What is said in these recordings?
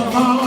oh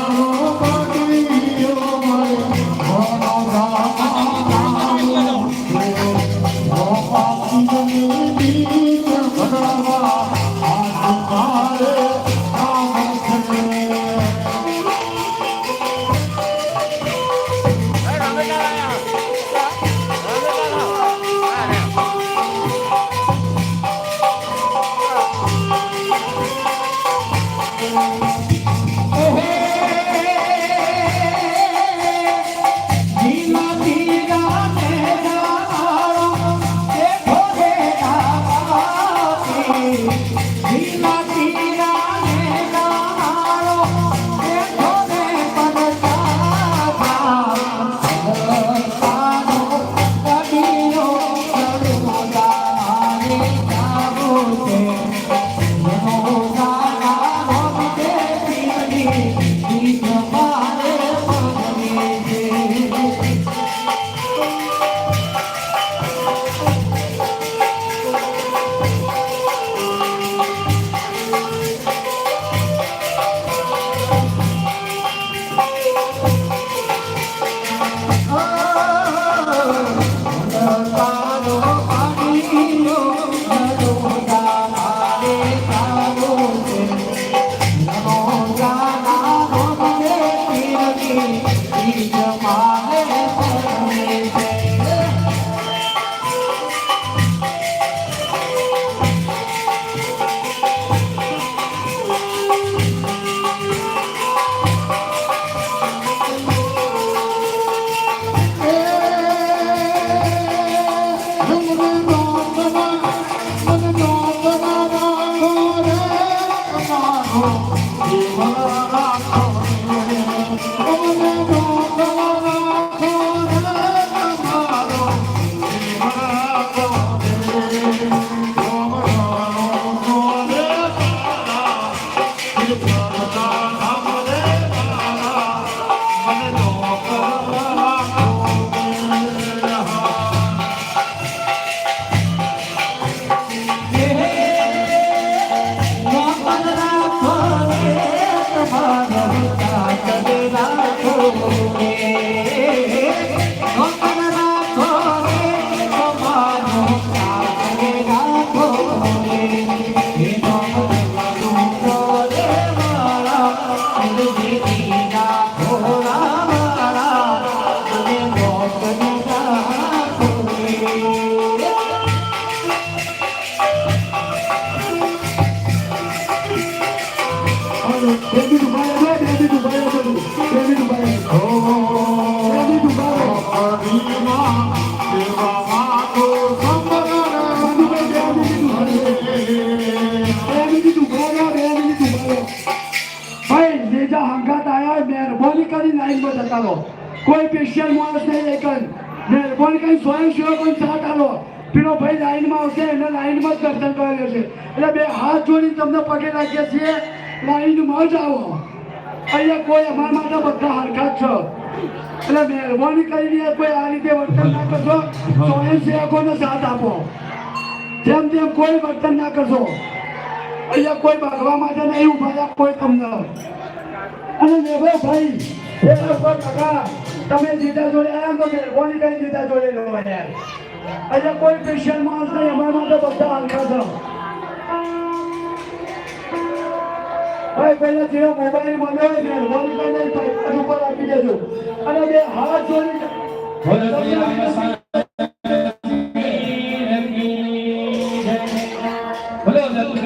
Oh. કોઈ special માણસ નહીં એકન મહેરબાની કરી સ્વયં સેવકોને સાથ પેલો ભાઈ લાઈનમાં આવશે, એને લાઈનમાં જ દર્શન કરેલો છે એટલે બે હાથ જોડી તમને પગે લાગીએ છીએ. લાઈનમાં જ આવો. અહીંયા કોઈ અમારા માટે બધા હરખા છો. એટલે મહેરબાની કરીને કોઈ આ રીતે વર્તન ના કરશો સ્વયં સેવકોને સાથ આપો. જેમ તેમ કોઈ વર્તન ના કરશો. અહીંયા કોઈ ભાગવા માટે નહીં ઊભા કોઈ તમને અને મેઘો ભાઈ, એ લોકો કાકા, તમે જીતા જોડે આવ્યા તો મહેરબાની કરી જીતા જોડે લો અહીંયા કોઈ સ્પેશિયલ માણસ નહીં, અમારા માટે બધા હલકા છો. ભાઈ, પહેલા જેવો મોબાઈલ હોય મહેરબાની કરીને પૈસા ઉપર આપી દેજો. અને બે હાથ જોડી